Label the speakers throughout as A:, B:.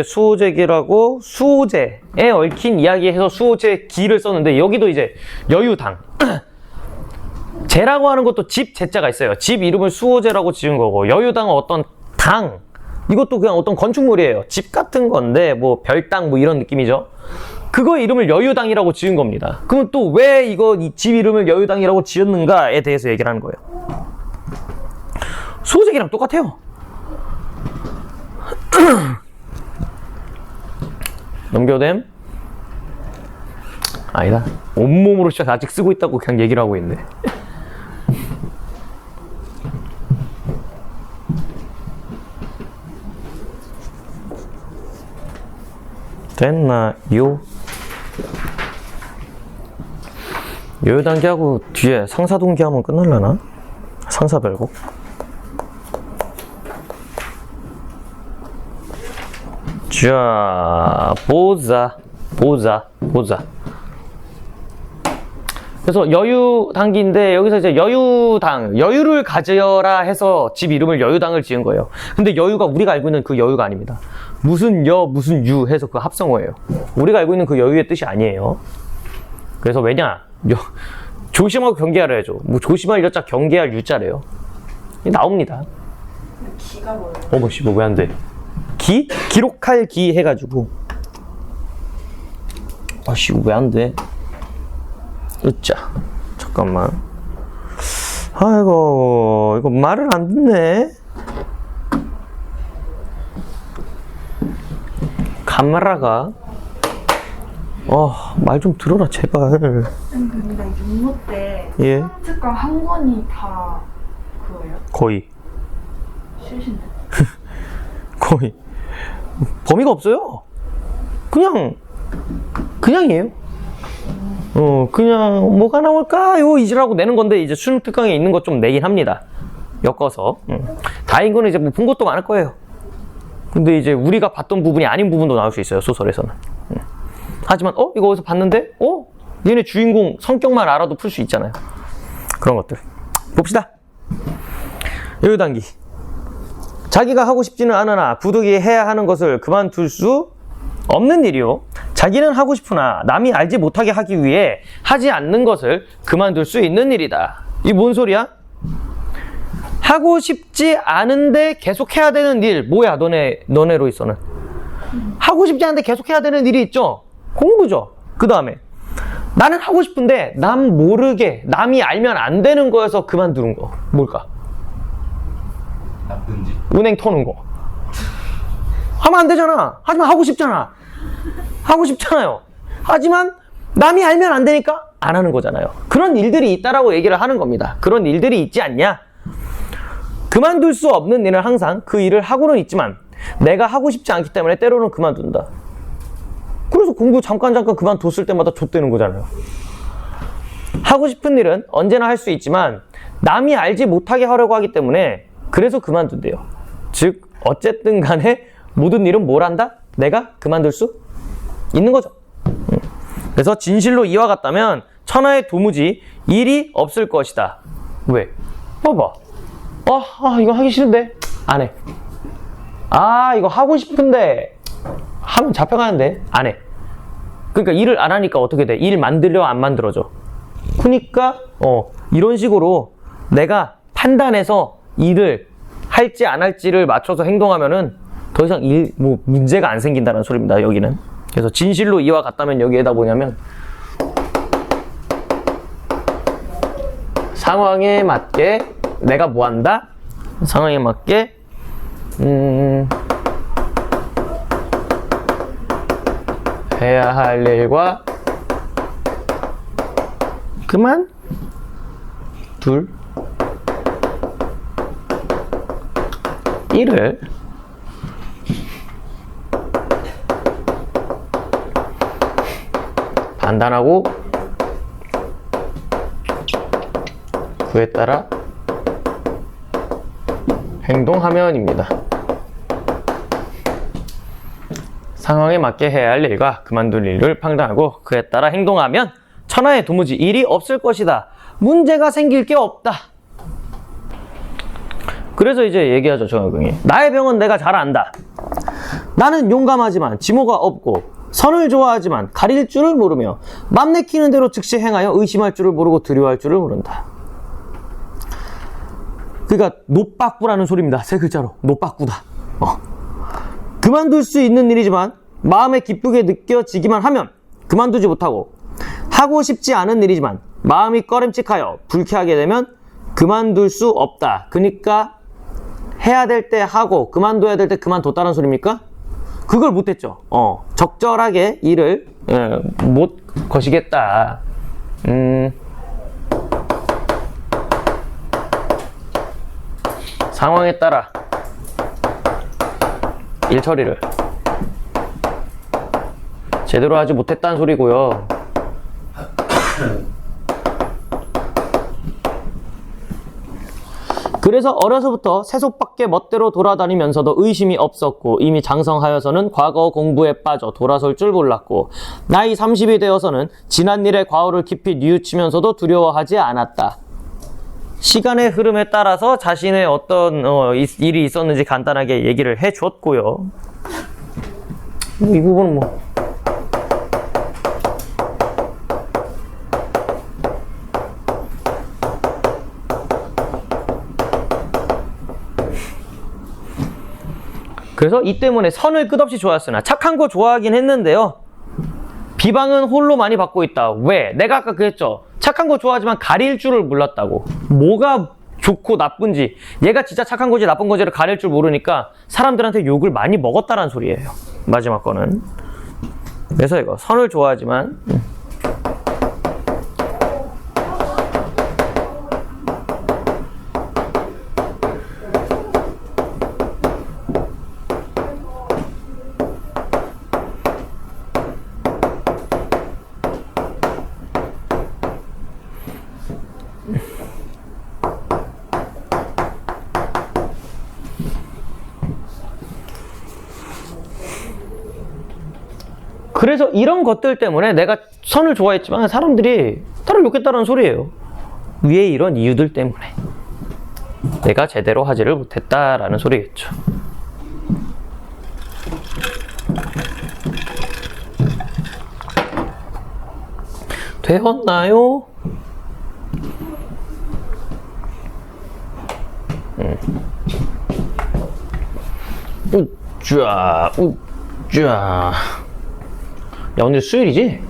A: 이제 수호제기라고 수호제에 얽힌 이야기해서 수호제 기를 썼는데 여기도 이제 여유당. 제라고 하는 것도 집 제자가 있어요. 집 이름을 수호제라고 지은 거고 여유당은 어떤 당. 이것도 그냥 어떤 건축물이에요. 집 같은 건데 뭐 별당 뭐 이런 느낌이죠. 그거 이름을 여유당이라고 지은 겁니다. 그럼 또 왜 이거 이 집 이름을 여유당이라고 지었는가에 대해서 얘기를 하는 거예요. 수호제기랑 똑같아요. 넘겨댐? 아니다. 온몸으로 진짜 아직 쓰고 있다고 그냥 얘기를 하고 있네. 됐나요? 여유 단계하고 뒤에 상사 동기하면 끝날라나? 상사 별곡? 자, 보자, 보자, 보자. 그래서 여유 당기인데 여기서 이제 여유당, 여유를 가져라 해서 집 이름을 여유당을 지은 거예요. 근데 여유가 우리가 알고 있는 그 여유가 아닙니다. 무슨 여, 무슨 유 해서 그 합성어예요. 우리가 알고 있는 그 여유의 뜻이 아니에요. 그래서 왜냐? 여- 조심하고 경계하라 해줘. 뭐 조심할 여자 경계할 유자래요. 나옵니다.
B: 기가 뭐예요?
A: 어머 씨, 뭐왜안 돼? 기? 기록할 기 해가지고. 아씨, 왜 안 돼? 으짜. 잠깐만. 아이고, 이거 말을 안 듣네. 카메라가. 어, 말 좀 들어라, 제발.
B: 근데 육모 때
A: 예,
B: 특강 한 권이 다 그거예요?
A: 거의.
B: 실신데
A: 거의 범위가 없어요. 그냥 그냥이에요. 어 그냥 뭐가 나올까요 이지라고 내는 건데 이제 수능 특강에 있는 것 좀 내긴 합니다. 엮어서 음. 다인 거는 이제 뭐 본 것도 많을 거예요. 근데 이제 우리가 봤던 부분이 아닌 부분도 나올 수 있어요 소설에서는. 음. 하지만 어 이거 어디서 봤는데 어 얘네 주인공 성격만 알아도 풀 수 있잖아요. 그런 것들 봅시다. 여유단기. 자기가 하고 싶지는 않으나 부득이 해야 하는 것을 그만둘 수 없는 일이요. 자기는 하고 싶으나 남이 알지 못하게 하기 위해 하지 않는 것을 그만둘 수 있는 일이다. 이 뭔 소리야? 하고 싶지 않은데 계속 해야 되는 일 뭐야 너네 너네로이서는 하고 싶지 않은데 계속 해야 되는 일이 있죠. 공부죠. 그 다음에 나는 하고 싶은데 남 모르게 남이 알면 안 되는 거여서 그만두는 거 뭘까?
C: 나쁜 짓.
A: 은행 터는 거. 하면 안 되잖아. 하지만 하고 싶잖아. 하고 싶잖아요. 하지만 남이 알면 안 되니까 안 하는 거잖아요. 그런 일들이 있다라고 얘기를 하는 겁니다. 그런 일들이 있지 않냐? 그만둘 수 없는 일은 항상 그 일을 하고는 있지만 내가 하고 싶지 않기 때문에 때로는 그만둔다. 그래서 공부 잠깐 잠깐 그만뒀을 때마다 좆되는 거잖아요. 하고 싶은 일은 언제나 할 수 있지만 남이 알지 못하게 하려고 하기 때문에 그래서 그만둔대요. 즉 어쨌든 간에 모든 일은 뭘 한다? 내가 그만둘 수 있는 거죠. 음. 그래서 진실로 이와 같다면 천하에 도무지 일이 없을 것이다. 왜? 봐봐. 아, 아 이거 하기 싫은데 안 해. 아 이거 하고 싶은데 하면 잡혀가는데 안 해. 그러니까 일을 안 하니까 어떻게 돼? 일 만들려 안 만들어져. 그러니까 어 이런 식으로 내가 판단해서 일을 할지 안 할지를 맞춰서 행동하면은 더 이상 일 뭐 문제가 안 생긴다는 소리입니다. 여기는. 그래서 진실로 이와 같다면 여기에다 뭐냐면 상황에 맞게 내가 뭐 한다? 상황에 맞게 음 해야 할 일과 그만 둘 일을 판단하고 그에 따라 행동하면입니다. 상황에 맞게 해야 할 일과 그만둘 일을 판단하고 그에 따라 행동하면 천하에 도무지 일이 없을 것이다. 문제가 생길 게 없다. 그래서 이제 얘기하죠, 정학경이. 나의 병은 내가 잘 안다. 나는 용감하지만 지모가 없고 선을 좋아하지만 가릴 줄을 모르며 맘 내키는 대로 즉시 행하여 의심할 줄을 모르고 두려워할 줄을 모른다. 그러니까 노빠꾸라는 소리입니다. 세 글자로 노빠꾸다. 어. 그만둘 수 있는 일이지만 마음에 기쁘게 느껴지기만 하면 그만두지 못하고 하고 싶지 않은 일이지만 마음이 꺼림칙하여 불쾌하게 되면 그만둘 수 없다. 그러니까 해야 될 때 하고 그만둬야 될 때 그만뒀다는 소리입니까? 그걸 못했죠. 어, 적절하게 일을 예, 못 거시겠다. 음, 상황에 따라 일 처리를 제대로 하지 못했다는 소리고요. 그래서 어려서부터 세속밖에 멋대로 돌아다니면서도 의심이 없었고 이미 장성하여서는 과거 공부에 빠져 돌아설 줄 몰랐고 나이 30이 되어서는 지난 일의 과오를 깊이 뉘우치면서도 두려워하지 않았다. 시간의 흐름에 따라서 자신의 어떤 어, 이- 일이 있었는지 간단하게 얘기를 해줬고요. 뭐이 부분은 뭐 그래서 이 때문에 선을 끝없이 좋아했으나 착한 거 좋아하긴 했는데요. 비방은 홀로 많이 받고 있다. 왜? 내가 아까 그랬죠. 착한 거 좋아하지만 가릴 줄을 몰랐다고. 뭐가 좋고 나쁜지, 얘가 진짜 착한 거지 나쁜 거지를 가릴 줄 모르니까 사람들한테 욕을 많이 먹었다라는 소리예요. 마지막 거는. 그래서 이거 선을 좋아하지만 그래서 이런 것들 때문에 내가 선을 좋아했지만 사람들이 나를 욕했다는 소리예요. 위에 이런 이유들 때문에 내가 제대로 하지를 못했다라는 소리겠죠. 되었나요? 음. 우짜, 우짜. 야, 오늘 수요일이지?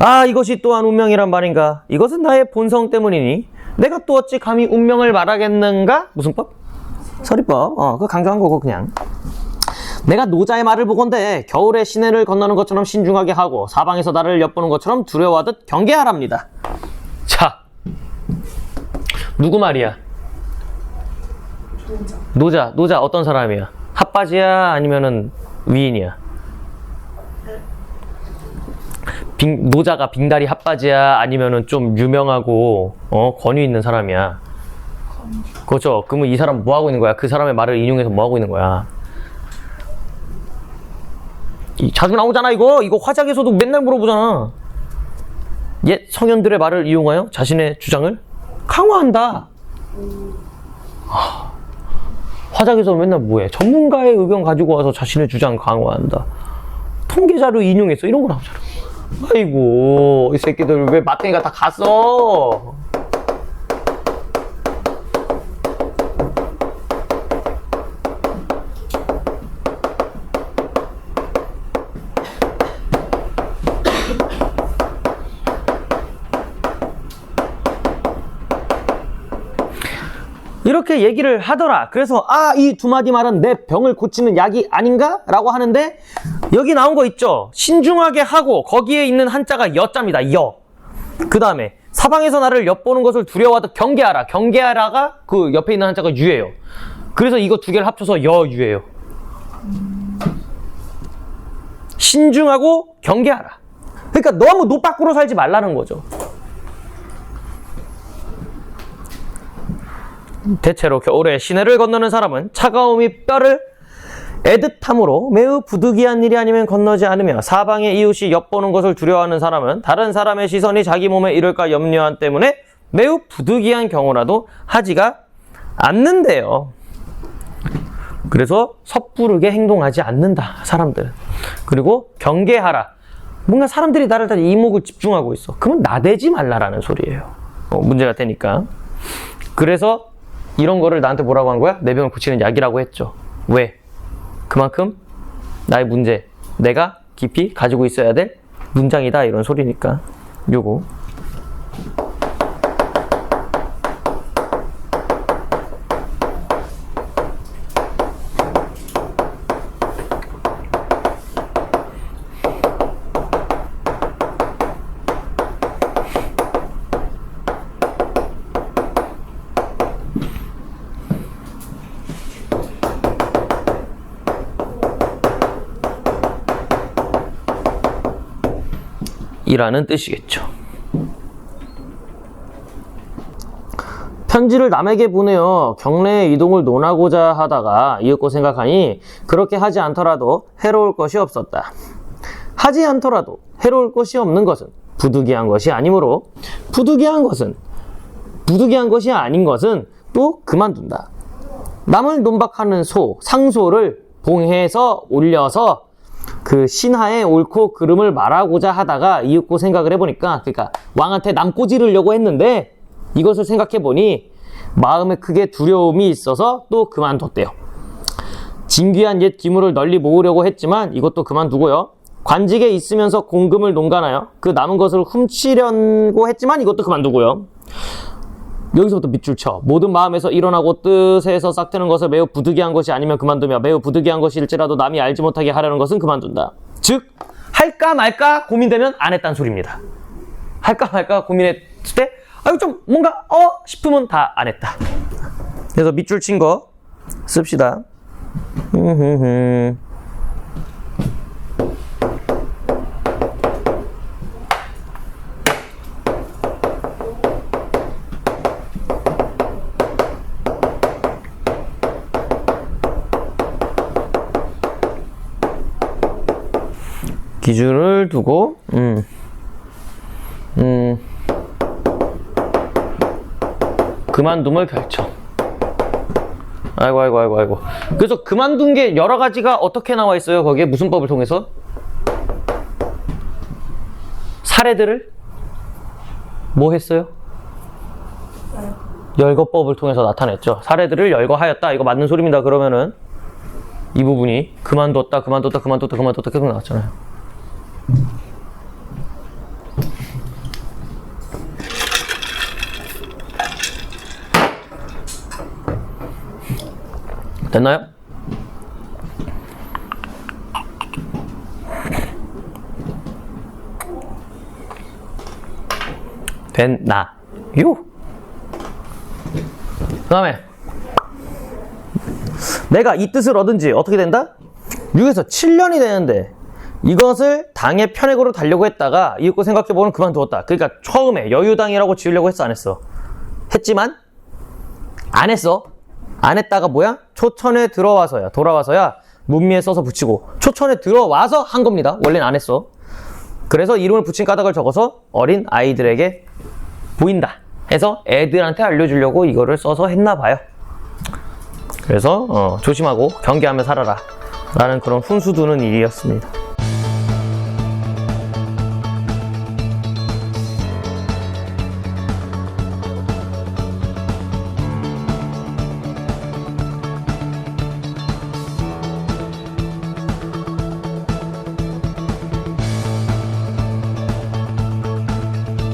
A: 아, 이것이 또한 운명이란 말인가? 이것은 나의 본성 때문이니 내가 또 어찌 감히 운명을 말하겠는가? 무슨 법? 서리법. 어, 그거 강조한 거고 그냥. 내가 노자의 말을 보건대 겨울에 시내를 건너는 것처럼 신중하게 하고 사방에서 나를 엿보는 것처럼 두려워하듯 경계하랍니다. 자, 누구 말이야?
B: 노자.
A: 노자, 노자 어떤 사람이야? 핫바지야? 아니면은 위인이야? 빙- 노자가 빙다리 핫바지야? 아니면은 좀 유명하고 어, 권위 있는 사람이야? 그렇죠. 그러면 이 사람 뭐 하고 있는 거야? 그 사람의 말을 인용해서 뭐 하고 있는 거야? 이 자주 나오잖아 이거. 이거 화작에서도 맨날 물어보잖아. 옛 성현들의 말을 이용하여 자신의 주장을 강화한다. 화작에서 맨날 뭐해? 전문가의 의견 가지고 와서 자신의 주장 강화한다. 통계자료 인용해서 이런 거 나오잖아. 아이고, 이 새끼들 왜 마탱이가 다 갔어? 이렇게 얘기를 하더라. 그래서 아, 이 두 마디 말은 내 병을 고치는 약이 아닌가? 라고 하는데 여기 나온 거 있죠. 신중하게 하고 거기에 있는 한자가 여자입니다. 여. 그 다음에 사방에서 나를 엿보는 것을 두려워하듯 경계하라. 경계하라가 그 옆에 있는 한자가 유예요. 그래서 이거 두 개를 합쳐서 여유예요. 신중하고 경계하라. 그러니까 너무 노빠꾸로 살지 말라는 거죠. 대체로 겨울에 시내를 건너는 사람은 차가움이 뼈를 애듯함으로 매우 부득이한 일이 아니면 건너지 않으며 사방의 이웃이 엿보는 것을 두려워하는 사람은 다른 사람의 시선이 자기 몸에 이를까 염려한 때문에 매우 부득이한 경우라도 하지가 않는데요. 그래서 섣부르게 행동하지 않는다, 사람들은. 그리고 경계하라. 뭔가 사람들이 나를 다 이목을 집중하고 있어. 그러면 나대지 말라라는 소리예요. 어, 문제가 되니까. 그래서 이런 거를 나한테 뭐라고 한 거야? 내 병을 고치는 약이라고 했죠. 왜? 그만큼 나의 문제, 내가 깊이 가지고 있어야 될 문장이다 이런 소리니까 요거 이라는 뜻이겠죠. 편지를 남에게 보내어 경내의 이동을 논하고자 하다가 이윽고 생각하니 그렇게 하지 않더라도 해로울 것이 없었다. 하지 않더라도 해로울 것이 없는 것은 부득이한 것이 아니므로 부득이한 것은 부득이한 것이 아닌 것은 또 그만둔다. 남을 논박하는 소, 상소를 봉해서 올려서 그 신하의 옳고 그름을 말하고자 하다가 이윽고 생각을 해보니까 그러니까 왕한테 남꼬지르려고 했는데 이것을 생각해 보니 마음에 크게 두려움이 있어서 또 그만뒀대요. 진귀한 옛 기물을 널리 모으려고 했지만 이것도 그만두고요. 관직에 있으면서 공금을 농간하여 그 남은 것을 훔치려고 했지만 이것도 그만두고요. 여기서부터 밑줄 쳐. 모든 마음에서 일어나고 뜻에서 싹트는 것을 매우 부득이한 것이 아니면 그만두며 매우 부득이한 것일지라도 남이 알지 못하게 하려는 것은 그만둔다. 즉, 할까 말까 고민되면 안 했다는 소리입니다. 할까 말까 고민했을 때, 아유, 좀 뭔가, 어? 싶으면 다 안 했다. 그래서 밑줄 친 거 씁시다. 기준을 두고, 음, 음, 그만둠을 결정. 아이고, 아이고, 아이고, 아이고. 그래서 그만둔 게 여러 가지가 어떻게 나와 있어요? 거기에 무슨 법을 통해서? 사례들을 뭐 했어요? 열거법을 통해서 나타냈죠. 사례들을 열거하였다. 이거 맞는 소리입니다. 그러면은 이 부분이 그만뒀다, 그만뒀다, 그만뒀다, 그만뒀다 계속 나왔잖아요. 됐나요? 됐나요? 그 다음에 내가 이 뜻을 얻은지 어떻게 된다? 6에서 7년이 되는데 이것을 당의 편액으로 달려고 했다가 이윽고 생각해보면 그만두었다. 그러니까 처음에 여유당이라고 지으려고 했어 안 했어? 했지만 안 했어. 안 했다가 뭐야? 초천에 들어와서야 돌아와서야 문미에 써서 붙이고 초천에 들어와서 한 겁니다. 원래는 안 했어. 그래서 이름을 붙인 까닭을 적어서 어린 아이들에게 보인다. 해서 애들한테 알려주려고 이거를 써서 했나 봐요. 그래서 어, 조심하고 경계하며 살아라. 라는 그런 훈수 두는 일이었습니다.